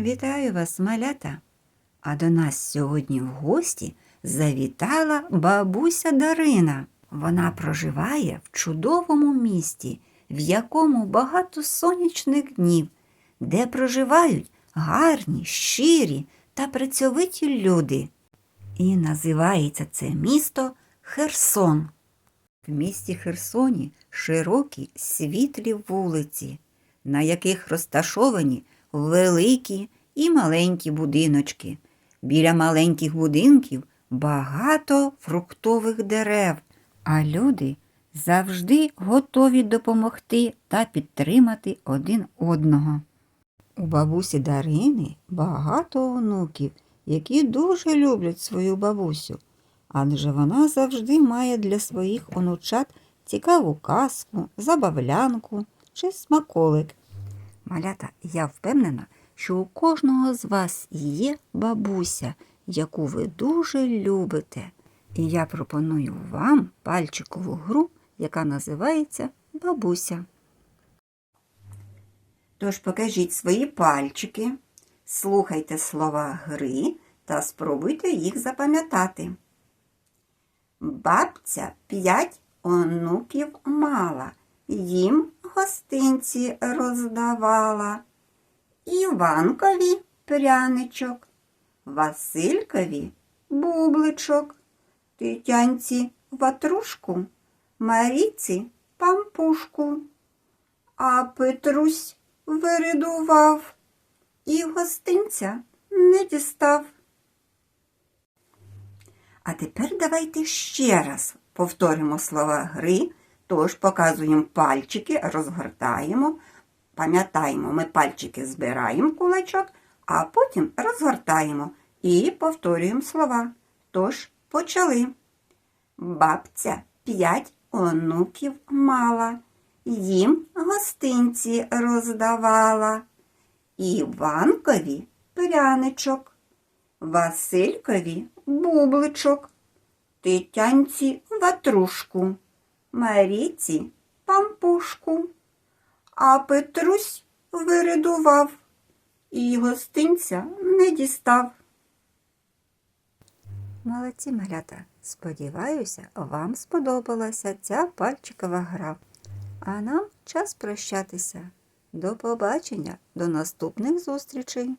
Вітаю вас, малята! А до нас сьогодні в гості завітала бабуся Дарина. Вона проживає в чудовому місті, в якому багато сонячних днів, де проживають гарні, щирі та працьовиті люди. І називається це місто Херсон. В місті Херсоні широкі світлі вулиці, на яких розташовані великі і маленькі будиночки. Біля маленьких будинків багато фруктових дерев, а люди завжди готові допомогти та підтримати один одного. У бабусі Дарини багато онуків, які дуже люблять свою бабусю, адже вона завжди має для своїх онучат цікаву казку, забавлянку чи смаколик. Малята, я впевнена, що у кожного з вас є бабуся, яку ви дуже любите. І я пропоную вам пальчикову гру, яка називається Бабуся. Тож покажіть свої пальчики, слухайте слова гри та спробуйте їх запам'ятати. Бабця п'ять онуків мала, їм гостинці роздавала. Іванкові пряничок, Василькові бубличок, Тетянці ватрушку, Маріці пампушку. А Петрусь виридував і гостинця не дістав. А тепер давайте ще раз повторимо слова гри, тож показуємо пальчики, розгортаємо. Пам'ятаємо, ми пальчики збираємо кулачок, а потім розгортаємо і повторюємо слова. Тож почали. Бабця п'ять онуків мала, їм гостинці роздавала. Іванкові пряничок, Василькові бубличок, Тетянці ватрушку, Маріці пампушку. А Петрусь виридував і гостинця не дістав. Молодці малята. Сподіваюся, вам сподобалася ця пальчикова гра. А нам час прощатися. До побачення, до наступних зустрічей!